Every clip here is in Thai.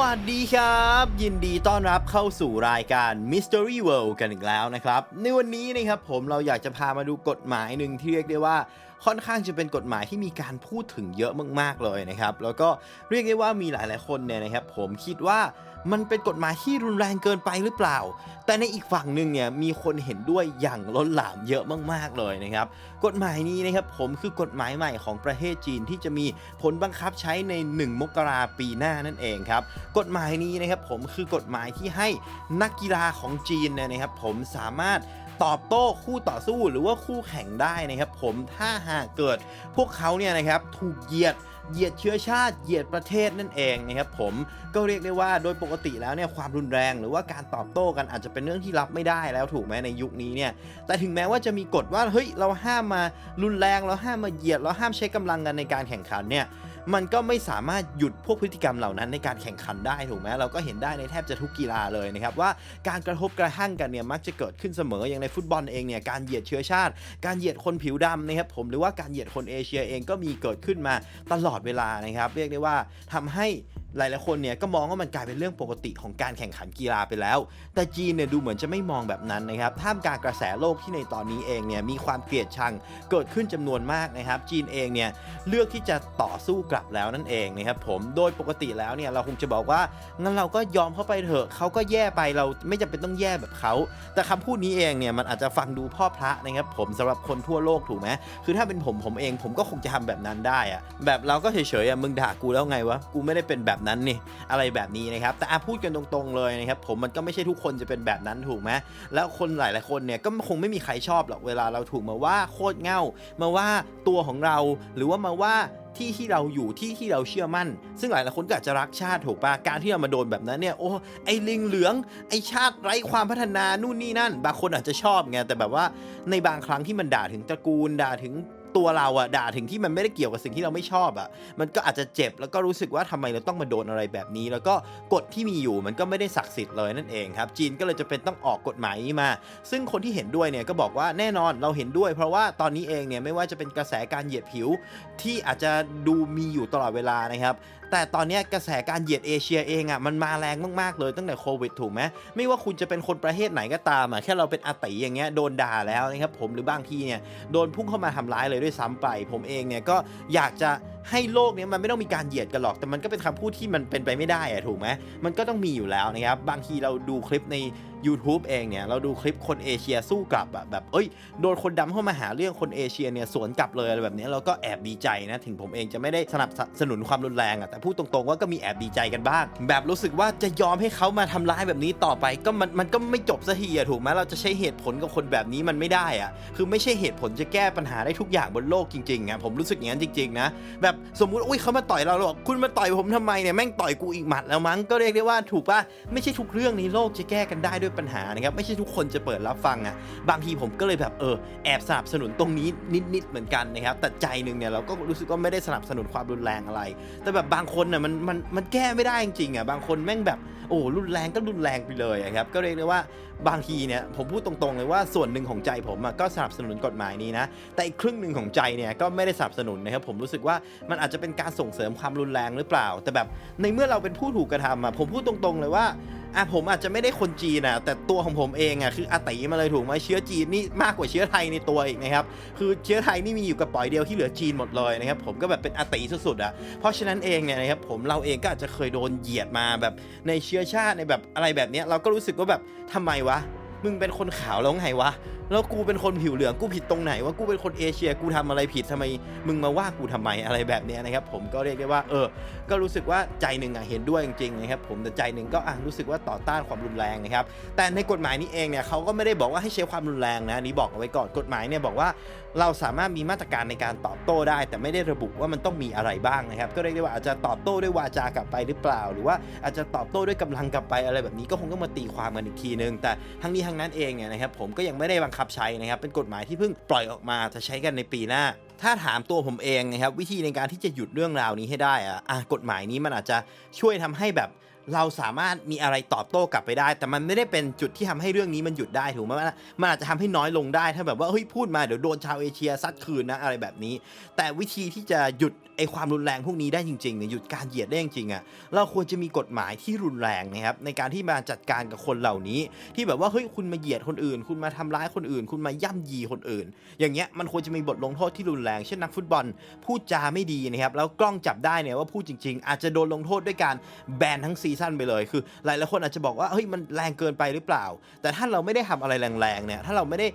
วัสดีครับ ยินดีต้อนรับเข้าสู่รายการ Mystery World กันอีกแล้วนะครับ ในวันนี้นะครับผมเราอยากจะพามาดูกฎหมายหนึ่งที่เรียกได้ว่าค่อนข้างจะเป็นกฎหมายที่มีการพูดถึงเยอะมากๆเลยนะครับ แล้วก็เรียกได้ว่ามีหลายๆคนเนี่ยนะครับผมคิดว่า มันเป็นกฎหมายที่รุนแรงเกินไปหรือเปล่า แต่ในอีกฝั่งหนึ่งเนี่ยมีคนเห็นด้วยอย่างล้นหลามเยอะมากๆเลยนะครับ กฎหมายนี้นะครับผมคือกฎหมายใหม่ของประเทศจีนที่จะมีผลบังคับใช้ใน 1 มกราปีหน้านั่นเองครับ กฎหมายนี้นะครับผมคือกฎหมายที่ให้นักกีฬาของจีนเนี่ยนะครับผมสามารถตอบโต้คู่ต่อสู้หรือว่าคู่แข่งได้นะครับผมถ้าหากเกิดพวกเขาเนี่ยนะครับถูกเหยียด เหยียดเชื้อชาติ เหยียดประเทศนั่นเองนะครับผมก็เรียกได้ว่าโดยปกติแล้วเนี่ยความรุนแรงหรือว่าการตอบโต้กันอาจจะเป็นเรื่องที่รับไม่ได้แล้วถูกไหมในยุคนี้เนี่ยแต่ถึงแม้ว่าจะมีกฎว่าเฮ้ยเราห้ามมารุนแรงเราห้ามมาเหยียดเราห้ามใช้กำลังกันในการแข่งขันเนี่ยมันก็ไม่สามารถหยุดพวกพฤติกรรมเหล่านั้นในการแข่งขันได้ถูกไหมเราก็เห็นได้ในแทบจะทุกกีฬาเลยนะครับว่าการกระทบกระทั่งกันเนี่ยมักจะเกิดขึ้นเสมออย่างในฟุตบอลเองเนี่ยการเหยียดเชื้อชาติ การเหยียดคนผิวดำนะครับผมหรือว่าการเหยียดคนเอเชียเองก็มีเกิดขึ้นมาตลอดลอดเวลานะครับ เรียกได้ว่าทำให้ หลายๆคนเนี่ยก็มองว่ามันกลายเป็นเรื่องปกติของการแข่งขันกีฬาไปแล้ว แต่จีนเนี่ยดูเหมือนจะไม่มองแบบนั้นนะครับท่ามกลางกระแสโลกที่ในตอนนี้เองเนี่ยมีความเกลียดชังเกิดขึ้นจำนวนมากนะครับ จีนเองเนี่ยเลือกที่จะต่อสู้กลับแล้วนั่นเองนะครับผมโดยปกติแล้วเนี่ยเราคงจะบอกว่างั้นเราก็ยอมเข้าไปเถอะเขาก็แย่ไปเราไม่จำเป็นต้องแย่แบบเขาแต่คำพูดนี้เองเนี่ยมันอาจจะฟังดูพ่อพระนะครับผมสำหรับคนทั่วโลกถูกไหมคือถ้าเป็นผมผมเองผมก็คงจะทำแบบนั้นได้อะแบบเราก็เฉยๆอะมึงด่ากูแล้วไงวะกูไม่ได้เป็นแบบนั้นนี่อะไรแบบนี้นะครับแต่พูดกันตรงๆเลยนะครับผมมันก็ไม่ใช่ทุกคนจะเป็นแบบนั้นถูกไหมแล้วคนหลายๆคนเนี่ยก็คงไม่มีใครชอบหรอกเวลาเราถูกมาว่าโคตรเง่า มาว่าตัวของเราหรือว่ามาว่าที่ที่เราอยู่ที่ที่เราเชื่อมั่น ซึ่งหลายหลายคนก็อาจจะรักชาติถูกปะการที่เรามาโดนแบบนั้นเนี่ยโอ้ไอลิงเหลืองไอชาติไร้ความพัฒนานู่นนี่นั่น บางคนอาจจะชอบไงแต่แบบว่าในบางครั้งที่มันด่าถึงตระกูลด่าถึง ตัวเราอะด่าถึงที่มันไม่ได้เกี่ยวกับสิ่งที่เราไม่ชอบอะมันก็อาจจะเจ็บแล้วก็รู้สึกว่าทำไมเราต้องมาโดนอะไรแบบนี้ แล้วก็กฎที่มีอยู่มันก็ไม่ได้ศักดิ์สิทธิ์เลยนั่นเองครับ จีนก็เลยจะเป็นต้องออกกฎหมายนี้มา ซึ่งคนที่เห็นด้วยเนี่ยก็บอกว่าแน่นอนเราเห็นด้วย เพราะว่าตอนนี้เองเนี่ยไม่ว่าจะเป็นกระแสการเหยียดผิวที่อาจจะดูมีอยู่ตลอดเวลานะครับแต่ตอนนี้กระแสการเหยียดเอเชียเองอะมันมาแรงมากๆเลยตั้งแต่โควิดถูกไหมไม่ว่าคุณจะเป็นคนประเทศไหนก็ตามอะแค่เราเป็นอาติอย่างเงี้ยโดนด่าแล้วนะครับผมหรือบางทีเนี่ยโดนพุ่งเข้ามาทำร้ายเลยด้วยซ้ำไป ผมเองเนี่ยก็อยากจะ ให้โลกเนี้ยมันไม่ต้องมีการเหยียดกันหรอก แต่มันก็เป็นคำพูดที่มันเป็นไปไม่ได้อะถูกไหมมันก็ต้องมีอยู่แล้วนะครับ บางทีเราดูคลิปใน YouTube เองเนี่ยเราดูคลิปคนเอเชียสู้กลับอะแบบเอ้ยโดนคนดำเข้ามาหาเรื่องคนเอเชียเนี่ยสวนกลับเลยอะไรแบบนี้เราก็แอบดีใจนะถึงผมเองจะไม่ได้สนับสนุนความรุนแรงอะแต่พูดตรงๆว่าก็มีแอบดีใจกันบ้าง แบบรู้สึกว่าจะยอมให้เขามาทำร้ายแบบนี้ต่อไปก็มันมันก็ไม่จบสักทีอะถูกไหมเราจะใช้เหตุผลกับคนแบบนี้มันไม่ได้อะคือไม่ใช่เหตุผลจะแก้ปัญหาได้ทุกอย่างบนโลกจริงๆอะผมรู้สึกอย่างนั้นจริงๆนะแบบสมมุติอุ้ยเขามาต่อยเราหรอกคุณมาต่อยผมทำไมเนี่ยแม่งต่อยกูอีกหมัดแล้วมั้งก็เรียกได้ว่าถูกป่ะไม่ใช่ทุกเรื่องในโลกจะแก้กันได้ด้วยปัญหานะครับไม่ใช่ทุกคนจะเปิดรับฟังอะบางทีผมก็เลยแบบเออแอบสนับสนุนตรงนี้นิดๆเหมือนกันนะครับแต่ใจหนึ่งเนี่ยเราก็รู้สึกว่าไม่ได้สนับสนุนความรุนแรงอะไร แต่แบบบางคนน่ะมันมันมันแก้ไม่ได้จริงๆอะบางคนแม่งแบบโอ้รุนแรงก็รุนแรงไปเลยอะครับก็เรียกได้ว่าบางทีเนี่ยผมพูดตรงๆเลยว่าส่วนหนึ่งของใจผมอะก็สนับสนุนกฎหมายนี้นะแต่อีกครึ่งหนึ่งของใจเนี่ยก็ไม่ได้สนับสนุนนะครับผมรู้สึกว่ามันอาจจะเป็นการส่งเสริมความรุนแรงหรือเปล่า แต่แบบในเมื่อเราเป็นผู้ถูกกระทำอะผมพูดตรงๆเลยว่าอะผมอาจจะไม่ได้คนจีนอะแต่ตัวของผมเองอะคืออาติมาเลยถูกไหมเชื้อจีนนี่มากกว่าเชื้อไทยในตัวอีกนะครับคือเชื้อไทยนี่มีอยู่กับปล่อยเดียวที่เหลือจีนหมดเลยนะครับผมก็แบบเป็นอาติสุดๆอะเพราะฉะนั้นเองเนี่ยนะครับผมเราเองก็อาจจะเคยโดนเหยียดมาแบบในเชื้อชาติในแบบอะไรแบบเนี้ยเราก็รู้สึกว่าแบบทำไมวะ มึงเป็นคนขาวแล้วไงวะ แล้วกูเป็นคนผิวเหลืองกูผิดตรงไหนว่ากูเป็นคนเอเชียกูทำอะไรผิดทำไม มึงมาว่ากูทำไมอะไรแบบนี้นะครับผมก็เรียกได้ว่า เออ ก็รู้สึกว่าใจหนึ่งอะเห็นด้วยจริงๆนะครับผมแต่ใจหนึ่งก็อะรู้สึกว่าต่อต้านความรุนแรงนะครับแต่ในกฎหมายนี้เองเนี่ยเขาก็ไม่ได้บอกว่าให้ใช้ความรุนแรงนะนี้บอกเอาไว้ก่อนกฎหมายเนี่ยบอกว่าเราสามารถมีมาตรการในการตอบโต้ได้ แต่ไม่ได้ระบุว่ามันต้องมีอะไรบ้างนะครับ ก็เรียกได้ว่าอาจจะตอบโต้ด้วยวาจากลับไปหรือเปล่า หรือว่าอาจจะตอบโต้ด้วยกำลังกลับไปอะไรแบบนี้ก็คงต้องมาตีความกันอีกทีนึงแต่ทั้งนี้ทั้งนั้นเองเนี่ยนะครับผมก็ยังไม่ได้บังคับใช้นะครับเป็นกฎหมายที่เพิ่งปล่อยออกมาจะใช้กันในปีหน้า ถ้าถามตัวผมเองนะครับวิธีในการที่จะหยุดเรื่องราวนี้ให้ได้อะอะกฎหมายนี้มันอาจจะช่วยทำให้แบบ เราสามารถมีอะไรตอบโต้กลับไปได้ แต่มันไม่ได้เป็นจุดที่ทำให้เรื่องนี้มันหยุดได้ถูกไหมมันอาจจะทำให้น้อยลงได้ถ้าแบบว่าเฮ้ยพูดมาเดี๋ยวโดนชาวเอเชียซัดคืนนะอะไรแบบนี้ แต่วิธีที่จะหยุดไอความรุนแรงพวกนี้ได้จริงๆเนี่ยหยุดการเหยียดได้จริงๆอะเราควรจะมีกฎหมายที่รุนแรงนะครับในการที่มาจัดการกับคนเหล่านี้ ที่แบบว่าเฮ้ยคุณมาเหยียดคนอื่น คุณมาทำร้ายคนอื่น คุณมาย่ำยีคนอื่น อย่างเงี้ยมันควรจะมีบทลงโทษที่รุนแรงเช่นนักฟุตบอลพูดจาไม่ดีนะครับแล้วกล้องจับได้เนี่ยว่าพูดจริง ๆ อาจจะโดนลงโทษด้วยการแบนทั้งซีซั่นไปเลย คือหลายๆคนอาจจะบอกว่าเฮ้ยมันแรงเกินไปหรือเปล่า แต่ถ้าเราไม่ได้ทำอะไรแรงๆเนี่ยถ้าเราไม่ได้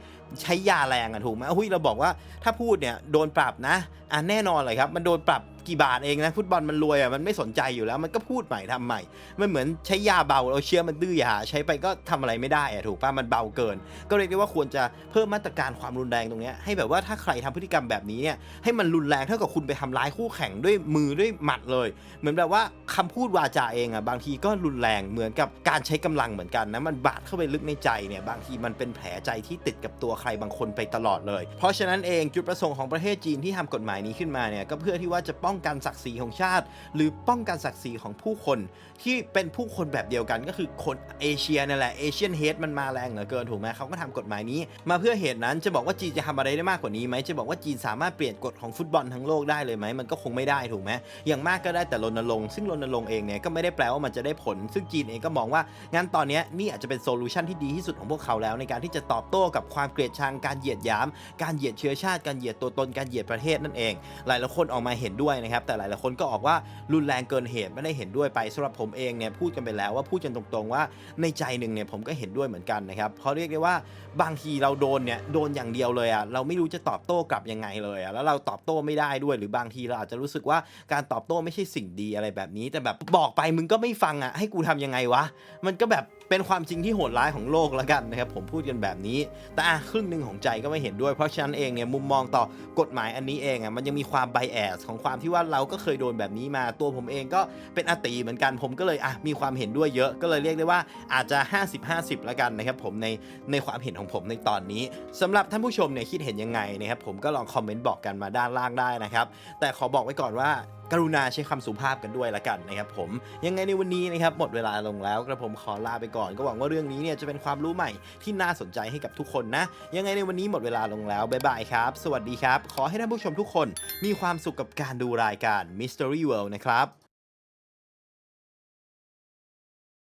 ใช้ยาแรงอะถูกไหมเฮ้ยเราบอกว่าถ้าพูดเนี่ยโดนปรับนะอะแน่นอนเลยครับมันโดนปรับ กี่บาทเองนะฟุตบอลมันรวยอะมันไม่สนใจอยู่แล้ว มันก็พูดใหม่ทำใหม่มันเหมือนใช้ยาเบาเราเชื่อมันดื้อยาใช้ไปก็ทำอะไรไม่ได้อะถูกป่ะมันเบาเกิน ก็เรียกได้ว่าควรจะเพิ่มมาตรการความรุนแรงตรงนี้ให้แบบว่าถ้าใครทำพฤติกรรมแบบนี้เนี่ยให้มันรุนแรงเท่ากับคุณไปทำร้ายคู่แข่งด้วยมือด้วยหมัดเลย เหมือนแบบว่าคำพูดวาจาเองอะบางทีก็รุนแรงเหมือนกับการใช้กำลังเหมือนกันนะมันบาดเข้าไปลึกในใจเนี่ยบางทีมันเป็นแผลใจที่ติดกับตัวใครบางคนไปตลอดเลย เพราะฉะนั้นเองจุดประสงค์ของประเทศจีนที่ทำกฎหมายนี้ขึ้นมาเนี่ยก็เพื่อที่ว่าจะป้องกันศักดิ์ศรีของชาติ หรือป้องกันศักดิ์ศรีของผู้คน ที่เป็นผู้คนแบบเดียวกันก็คือคนเอเชียนั่นแหละเอเชียนเฮดมันมาแรงเหลือเกินถูกไหมเขาก็ทำกฎหมายนี้ มาเพื่อเหตุนั้นจะบอกว่าจีนจะทำอะไรได้มากกว่านี้ไหมจะบอกว่าจีนสามารถเปลี่ยนกฎของฟุตบอลทั้งโลกได้เลยไหมมันก็คงไม่ได้ถูกไหมอย่างมากก็ได้แต่รณรงค์ซึ่งรณรงค์เองเนี่ยก็ไม่ได้แปลว่ามันจะได้ผล ซึ่งจีนเองก็มองว่างั้นตอนนี้นี่อาจจะเป็นโซลูชันที่ดีที่สุดของพวกเขาแล้ว ในการที่จะตอบโต้กับความเกลียดชังการเหยียดหยาม การเหยียดเชื้อชาติการเหยียดตัวตนการเหยียดประเทศนั่นเอง หลายๆคนออกมาเห็นด้วยนะครับแต่หลายๆคนก็ออกว่ารุนแรงเกินเหตุไม่ได้เห็นด้วยไปสำหรับผมเองเนี่ยพูดกันไปแล้วว่าพูดกันตรงๆว่าในใจหนึ่งเนี่ยผมก็เห็นด้วยเหมือนกันนะครับเพราะเรียกได้ว่าบางทีเราโดนเนี่ยโดนอย่างเดียวเลยอะเราไม่รู้จะตอบโต้กลับยังไงเลยอะแล้วเราตอบโต้ไม่ได้ด้วย หรือบางทีเราอาจจะรู้สึกว่าการตอบโต้ไม่ใช่สิ่งดีอะไรแบบนี้ แต่แบบบอกไปมึงก็ไม่ฟังอะให้กูทำยังไงวะมันก็แบบเป็นความจริงที่โหดร้ายของโลกแล้วกันนะครับผมพูดกันแบบนี้ แต่อะครึ่งหนึ่งของใจก็ไม่เห็นด้วยเพราะฉะนั้นเองเนี่ยมุมมองต่อกฎหมายอันนี้เองอะมันยังมีความไบแอสของความที่ว่าเราก็เคยโดนแบบนี้มาตัวผมเองก็เป็นอติเหมือนกันผมก็เลยอะมีความเห็นด้วยเยอะก็เลยเรียกได้ว่าอาจจะ 50-50 แล้วกันนะครับผมในในความเห็นของผมในตอนนี้สำหรับท่านผู้ชมเนี่ยคิดเห็นยังไงนะครับผมก็ลองคอมเมนต์บอกกันมาด้านล่างได้นะครับแต่ขอบอกไว้ก่อนว่า กรุณาใช้คำสุภาพกันด้วยละกันนะครับผมยังไงในวันนี้นะครับหมดเวลาลงแล้วกระผมขอลาไปก่อนก็หวังว่าเรื่องนี้เนี่ยจะเป็นความรู้ใหม่ที่น่าสนใจให้กับทุกคนนะ ยังไงในวันนี้หมดเวลาลงแล้วบ๊ายบายครับ สวัสดีครับ ขอให้ท่านผู้ชมทุกคนมีความสุขกับการดูรายการ Mystery World นะครับ